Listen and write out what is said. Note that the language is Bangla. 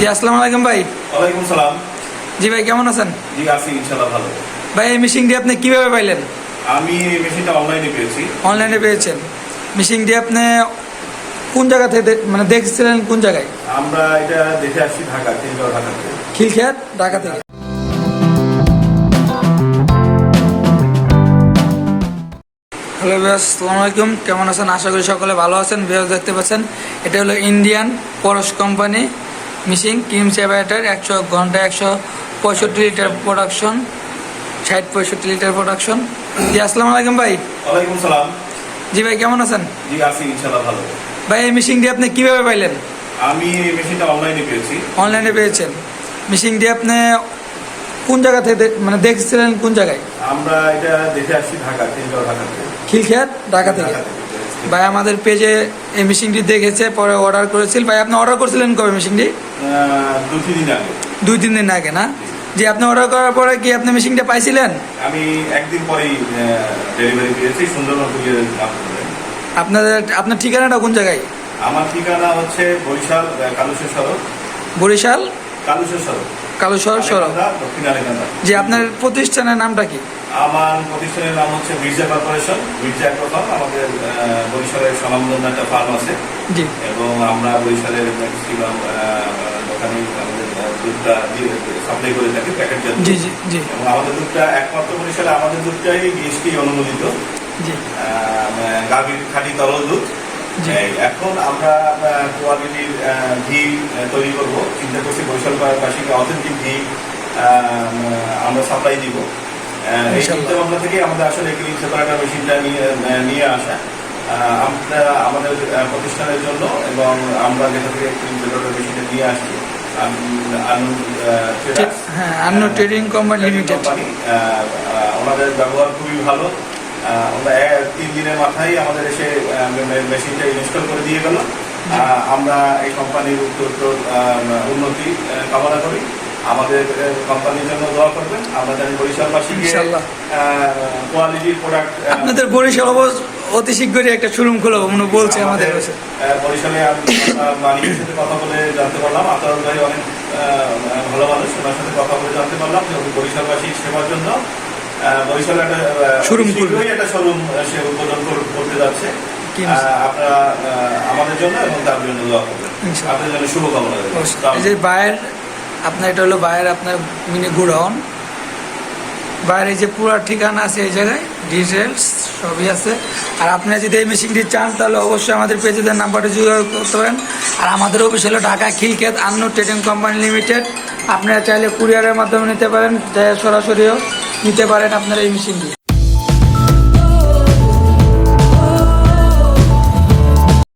জি আসসালামু আলাইকুম ভাই। ওয়ালাইকুম সালাম। জি ভাই কেমন আছেন? জি আছি ইনশাল্লাহ ভালো। ভাই এই মেশিনটি আপনি কীভাবে পাইলেন? আমি এই মেশিনটা অনলাইনে পেয়েছি। অনলাইনে পেয়েছেন। মেশিনটি আপনি কোন জায়গা থেকে মানে দেখছিলেন কোন জায়গায়? আমরা এটা দেখে আসছি ঢাকা তিনবার ঢাকাতে। খিলখিয়াত ঢাকা থেকে। হ্যালো বিয়াস আলাইকুম। কেমন আছেন? আশা করি সকলে ভালো আছেন বিয়াস দেখতে পাচ্ছেন। এটা হলো Indian Parash company machine cream separator একশো ঘণ্টা একশো পঁয়ষট্টি লিটার প্রোডাকশন ষাট পঁয়ষট্টি লিটার প্রোডাকশন জি আসসালামু আলাইকুম ভাই। ওয়ালাইকুম সালাম। জি ভাই কেমন আছেন? জি আছি ইনশাল্লাহ ভালো। ভাই এই মেশিনটি আপনি কীভাবে পাইলেন? আমি এই মেশিনটা অনলাইনে পেয়েছি। অনলাইনে পেয়েছেন। মেশিনটি আপনি কোন জায়গা থেকে মানে দেখছিলেন কোন জায়গায়? আমরা এটা দেখে আসছি ঢাকা খিলখিয়াত ঢাকা থেকে। ভাই আমাদের পেজে এই মেশিনটি দেখেছে পরে অর্ডার করেছিল। ভাই আপনি অর্ডার করেছিলেন কবে মেশিনটি? দু তিন দিন আগে। দুই তিন দিন আগে না? যে আপনি অর্ডার করার পরে কি আপনি মেশিনটা পাইছিলেন? আমি একদিন পরেই ডেলিভারি পেয়েছি সুন্দরবন মাধ্যমে আপনাদের আপনার ঠিকানাটা কোন জায়গায়? আমার ঠিকানা হচ্ছে বরিশাল কালুসের সড়ক। বরিশাল? কালুসের সড়ক। কালুসর দক্ষিণ যে আপনার প্রতিষ্ঠানের নামটা কি? আমার প্রতিষ্ঠানের নাম হচ্ছে মির্জা কর্পোরেশন। মির্জা অ্যাগ্রোফার্ম আমাদের বরিশালের স্বনামধন্য একটা ফার্ম আছে। জি। এবং আমরা বরিশালের ম্যাক্সিমাম দোকানে আমাদের দুধটা সাপ্লাই করে থাকি প্যাকেট জাতীয়। জি জি জি। এবং আমাদের দুধটা একমাত্র বরিশালে আমাদের দুধটাই বিএসটি অনুমোদিত। জি। গাভীর খাঁটি তরল দুধ। এখন আমরা কোয়ালিটির ঘি তৈরি করব। চিন্তা করছি বরিশালবাসীকে অথেন্টিক ঘি আমরা সাপ্লাই দিব। এই চিন্তা ভাবনা থেকে আমাদের আসলে ক্রিম সেপারেটার মেশিনটা নিয়ে নিয়ে আসা। আমরা আমাদের প্রতিষ্ঠানের জন্য এবং আমরা যেটা থেকে ক্রিম সেপারেটার মেশিনটা নিয়ে আসছি। হ্যাঁ আন্ন ট্রেডিং কোম্পানি লিমিটেড ওনাদের ব্যবহার খুবই ভালো। এক- তিন দিনের মাথায় আমাদের এসে মেশিনটা ইনস্টল করে দিয়ে গেল। আমরা এই কোম্পানির উত্তর উন্নতি কামনা করি। আমাদের কোম্পানির জন্য দোয়া করবেন। আমরা জানি বরিশালবাসীকে কোয়ালিটির প্রোডাক্ট আপনাদের বরিশাল অতি শীঘ্রই একটা শোরুম খুলবো মনে বলছে আমাদের কাছে। বরিশালে আমি মালিকের সাথে কথা বলে জানতে পারলাম। আতর ভাই অনেক ভালো মানুষ ওনার সাথে কথা বলে জানতে পারলাম যে উনি বরিশালবাসী সেবার জন্য বরিশালে একটা আহ, Showroom অতি খুলবে। শীঘ্রই একটা শোরুম সে উদ্বোধন করতে যাচ্ছে। আপনারা আমাদের জন্য এবং তার জন্য দোয়া করবেন। আপনাদের জন্য শুভকামনা এই যে বায়ের আপনার এটা হলো বায়ের আপনার মিনি গুডাউন। বাইরে যে পুরো ঠিকানা আছে এই জায়গায় ডিটেলস সবই আছে। আর আপনারা যদি এই মেশিনটি চান তাহলে অবশ্যই আমাদের পেজেদের নাম্বারটা যোগাযোগ করতে পারেন। আর আমাদের অফিস হলো Dhaka Khilkhet Anna trading company limited. আপনারা চাইলে কুরিয়ারের মাধ্যমে নিতে পারেন সরাসরিও। নিতে পারেন আপনারা এই মেশিনটি।